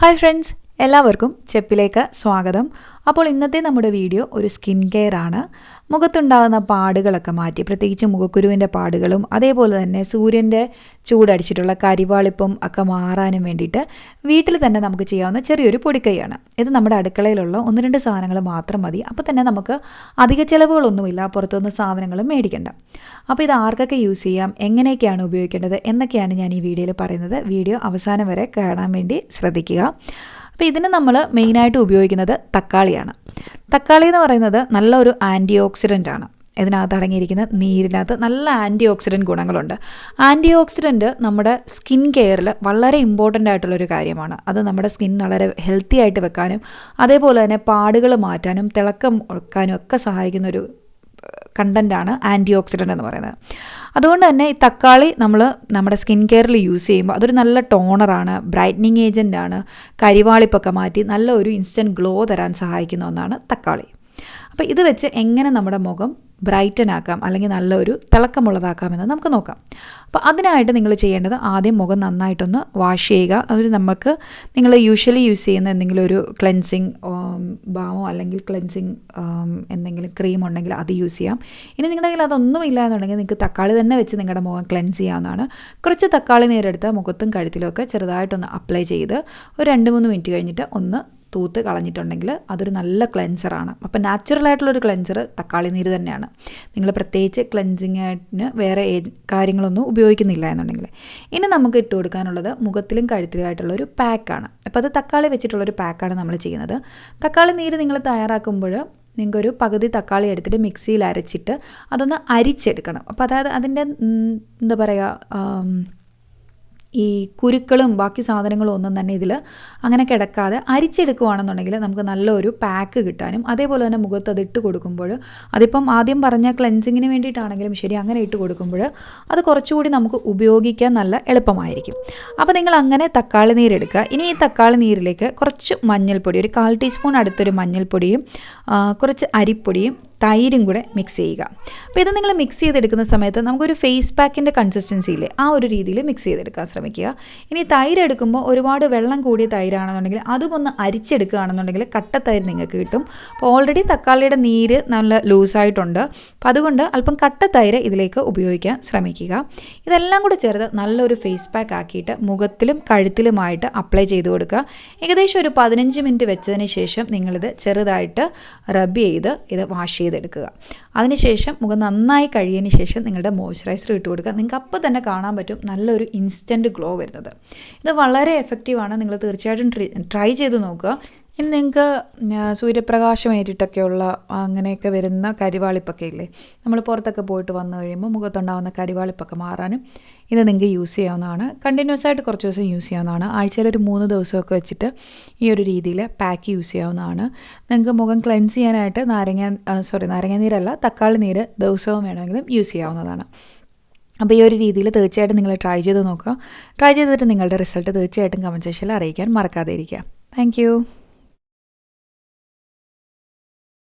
Hi friends, എല്ലാവർക്കും ചെപ്പിലേക്ക് സ്വാഗതം. അപ്പോൾ ഇന്നത്തെ നമ്മുടെ വീഡിയോ ഒരു സ്കിൻ കെയർ ആണ്. മുഖത്തുണ്ടാകുന്ന പാടുകളൊക്കെ മാറ്റി പ്രത്യേകിച്ച് മുഖക്കുരുവിന്റെ പാടുകളും അതേപോലെ തന്നെ സൂര്യന്റെ ചൂടടിച്ചിട്ടുള്ള കരിവാളിപ്പം ഒക്കെ മാറാനും വേണ്ടിയിട്ട് വീട്ടിൽ തന്നെ നമുക്ക് ചെയ്യാവുന്ന ചെറിയൊരു പൊടിക്കൈയാണ്. ഇത് നമ്മുടെ അടുക്കളയിലുള്ള ഒന്ന് രണ്ട് സാധനങ്ങൾ മാത്രം മതി. അപ്പോൾ തന്നെ നമുക്ക് അധിക ചിലവുകളൊന്നുമില്ല. പുറത്തുനിന്ന് സാധനങ്ങൾ മേടിക്കേണ്ട. അപ്പോൾ ഇത് ആർക്കൊക്കെ യൂസ് ചെയ്യാം? എങ്ങനെയൊക്കെയാണ് ഉപയോഗിക്കേണ്ടത്? എന്നൊക്കെയാണ് ഞാൻ ഈ വീഡിയോയിൽ പറയുന്നത്. വീഡിയോ അവസാനം വരെ കാണാൻ വേണ്ടി ശ്രദ്ധിക്കുക. അപ്പോൾ ഇതിന് നമ്മൾ മെയിനായിട്ട് ഉപയോഗിക്കുന്നത് തക്കാളിയാണ്. തക്കാളി എന്ന് പറയുന്നത് നല്ലൊരു ആന്റി ഓക്സിഡന്റ് ആണ്. ഇതിനകത്ത് അടങ്ങിയിരിക്കുന്ന നീരിനകത്ത് നല്ല ആന്റി ഓക്സിഡന്റ് ഗുണങ്ങളുണ്ട്. ആന്റി ഓക്സിഡന്റ് നമ്മുടെ സ്കിൻ കെയറിൽ വളരെ ഇമ്പോർട്ടന്റ് ആയിട്ടുള്ളൊരു കാര്യമാണ്. അത് നമ്മുടെ സ്കിൻ വളരെ ഹെൽത്തി ആയിട്ട് വെക്കാനും അതേപോലെ തന്നെ പാടുകൾ മാറ്റാനും തിളക്കം വെക്കാനും ഒക്കെ സഹായിക്കുന്ന ഒരു കണ്ടന്റാണ് ആന്റി ഓക്സിഡന്റ് എന്ന് പറയുന്നത്. അതുകൊണ്ട് തന്നെ ഈ തക്കാളി നമ്മൾ നമ്മുടെ സ്കിൻ കെയറിൽ യൂസ് ചെയ്യുമ്പോൾ അതൊരു നല്ല ടോണറാണ് ബ്രൈറ്റനിങ് ഏജന്റ് ആണ് കരിവാളിപ്പൊക്കെ മാറ്റി നല്ല ഒരു ഇൻസ്റ്റന്റ് ഗ്ലോ തരാൻ സഹായിക്കുന്ന ഒന്നാണ് തക്കാളി. അപ്പോൾ ഇത് വെച്ച് എങ്ങനെ നമ്മുടെ മുഖം ബ്രൈറ്റൻ ആക്കാം അല്ലെങ്കിൽ നല്ലൊരു തിളക്കമുള്ളതാക്കാമെന്ന് നമുക്ക് നോക്കാം. അപ്പോൾ അതിനായിട്ട് നിങ്ങൾ ചെയ്യേണ്ടത് ആദ്യം മുഖം നന്നായിട്ടൊന്ന് വാഷ് ചെയ്യുക. അതൊരു നമുക്ക് നിങ്ങൾ യൂഷ്വലി യൂസ് ചെയ്യുന്ന എന്തെങ്കിലും ഒരു ക്ലെൻസിങ് ബാമോ അല്ലെങ്കിൽ ക്ലെൻസിങ് എന്തെങ്കിലും ക്രീം ഉണ്ടെങ്കിൽ അത് യൂസ് ചെയ്യാം. ഇനി നിങ്ങളുടെ കയ്യിൽ അതൊന്നും ഇല്ല എന്നുണ്ടെങ്കിൽ നിങ്ങൾക്ക് തക്കാളി തന്നെ വെച്ച് നിങ്ങളുടെ മുഖം ക്ലെൻസ് ചെയ്യാവുന്നതാണ്. കുറച്ച് തക്കാളി നേരെടുത്ത് മുഖത്തും കഴുത്തിലും ഒക്കെ ചെറുതായിട്ടൊന്ന് അപ്ലൈ ചെയ്ത് ഒരു രണ്ട് മൂന്ന് മിനിറ്റ് കഴിഞ്ഞിട്ട് ഒന്ന് തൂത്ത് കളഞ്ഞിട്ടുണ്ടെങ്കിൽ അതൊരു നല്ല ക്ലെൻസറാണ് അപ്പോൾ നാച്ചുറലായിട്ടുള്ളൊരു ക്ലെൻസർ തക്കാളി നീര് തന്നെയാണ്. നിങ്ങൾ പ്രത്യേകിച്ച് ക്ലെൻസിങ്ങിന് വേറെ കാര്യങ്ങളൊന്നും ഉപയോഗിക്കുന്നില്ല എന്നുണ്ടെങ്കിൽ. ഇനി നമുക്ക് ഇട്ട് കൊടുക്കാനുള്ളത് മുഖത്തിലും കഴുത്തിലുമായിട്ടുള്ള ഒരു പാക്കാണ് അപ്പോൾ അത് തക്കാളി വെച്ചിട്ടുള്ളൊരു പാക്കാണ് നമ്മൾ ചെയ്യുന്നത്. തക്കാളി നീര് നിങ്ങൾ തയ്യാറാക്കുമ്പോൾ നിങ്ങൾക്കൊരു പകുതി തക്കാളി എടുത്തിട്ട് മിക്സിയിൽ അരച്ചിട്ട് അതൊന്ന് അരിച്ചെടുക്കണം. അപ്പോൾ അതായത് അതിന്റെ എന്താ പറയുക ഈ കുരുക്കളും ബാക്കി സാധനങ്ങളും ഒന്നും തന്നെ ഇതിൽ അങ്ങനെ കിടക്കാതെ അരിച്ചെടുക്കുകയാണെന്നുണ്ടെങ്കിൽ നമുക്ക് നല്ലൊരു പാക്ക് കിട്ടാനും അതേപോലെ തന്നെ മുഖത്ത് അത് ഇട്ട് കൊടുക്കുമ്പോൾ അതിപ്പം ആദ്യം പറഞ്ഞ ക്ലെൻസിങ്ങിന് വേണ്ടിയിട്ടാണെങ്കിലും ശരി അങ്ങനെ ഇട്ട് കൊടുക്കുമ്പോൾ അത് കുറച്ചുകൂടി നമുക്ക് ഉപയോഗിക്കാൻ നല്ല എളുപ്പമായിരിക്കും. അപ്പോൾ നിങ്ങൾ അങ്ങനെ തക്കാളി നീരെടുക്കുക. ഇനി ഈ തക്കാളി നീരിലേക്ക് കുറച്ച് മഞ്ഞൾപ്പൊടി ഒരു കാൽ ടീസ്പൂൺ അടുത്തൊരു മഞ്ഞൾപ്പൊടിയും കുറച്ച് അരിപ്പൊടിയും തൈരും കൂടെ മിക്സ് ചെയ്യുക. അപ്പോൾ ഇത് നിങ്ങൾ മിക്സ് ചെയ്തെടുക്കുന്ന സമയത്ത് നമുക്കൊരു ഫേസ് പാക്കിന്റെ കൺസിസ്റ്റൻസിയിൽ ആ ഒരു രീതിയിൽ മിക്സ് ചെയ്തെടുക്കാൻ ശ്രമിക്കുക. ഇനി തൈര് എടുക്കുമ്പോൾ ഒരുപാട് വെള്ളം കൂടിയ തൈരാണെന്നുണ്ടെങ്കിൽ അതും ഒന്ന് അരിച്ചെടുക്കുകയാണെന്നുണ്ടെങ്കിൽ കട്ട തൈര് നിങ്ങൾക്ക് കിട്ടും. അപ്പോൾ ഓൾറെഡി തക്കാളിയുടെ നീര് നല്ല ലൂസായിട്ടുണ്ട്. അപ്പോൾ അതുകൊണ്ട് അല്പം കട്ട തൈര് ഇതിലേക്ക് ഉപയോഗിക്കാൻ ശ്രമിക്കുക. ഇതെല്ലാം കൂടെ ചേർത്ത് നല്ലൊരു ഫേസ് പാക്ക് ആക്കിയിട്ട് മുഖത്തിലും കഴുത്തിലുമായിട്ട് അപ്ലൈ ചെയ്ത് കൊടുക്കുക. ഏകദേശം ഒരു പതിനഞ്ച് മിനിറ്റ് വെച്ചതിന് ശേഷം നിങ്ങളിത് ചെറുതായിട്ട് റബ് ചെയ്ത് ഇത് വാഷ് ചെയ്തെടുക്കുക. അതിനുശേഷം മുഖം നന്നായി കഴിയതിന് ശേഷം നിങ്ങളുടെ മോയ്സ്ചറൈസർ ഇട്ട് കൊടുക്കുക. നിങ്ങൾക്ക് അപ്പോൾ തന്നെ കാണാൻ പറ്റും നല്ലൊരു ഇൻസ്റ്റന്റ് ഗ്ലോ വരുന്നത്. ഇത് വളരെ എഫക്റ്റീവാണ് നിങ്ങൾ തീർച്ചയായിട്ടും ട്രൈ ചെയ്ത് നോക്കുക. ഇനി നിങ്ങൾക്ക് സൂര്യപ്രകാശം ഏറ്റിട്ടൊക്കെയുള്ള അങ്ങനെയൊക്കെ വരുന്ന കരിവാളിപ്പൊക്കെ ഇല്ലേ നമ്മൾ പുറത്തൊക്കെ പോയിട്ട് വന്നു കഴിയുമ്പോൾ മുഖത്തുണ്ടാകുന്ന കരിവാളിപ്പൊക്കെ മാറാനും ഇത് നിങ്ങൾക്ക് യൂസ് ചെയ്യാവുന്നതാണ്. കണ്ടിന്യൂസ് ആയിട്ട് കുറച്ച് ദിവസം യൂസ് ചെയ്യാവുന്നതാണ്. ആഴ്ചയിൽ ഒരു മൂന്ന് ദിവസമൊക്കെ വെച്ചിട്ട് ഈ ഒരു രീതിയിൽ പാക്ക് യൂസ് ചെയ്യാവുന്നതാണ്. നിങ്ങൾക്ക് മുഖം ക്ലെൻസ് ചെയ്യാനായിട്ട് നാരങ്ങ സോറി നാരങ്ങ നീരല്ല തക്കാളി നീര് ദിവസവും വേണമെങ്കിലും യൂസ് ചെയ്യാവുന്നതാണ്. അപ്പോൾ ഈ ഒരു രീതിയിൽ തീർച്ചയായിട്ടും നിങ്ങൾ ട്രൈ ചെയ്ത് നോക്കുക. ട്രൈ ചെയ്തിട്ട് നിങ്ങളുടെ റിസൾട്ട് തീർച്ചയായിട്ടും കമന്റ് സെക്ഷനിൽ അറിയിക്കാൻ മറക്കാതെ ഇരിക്കുക. താങ്ക്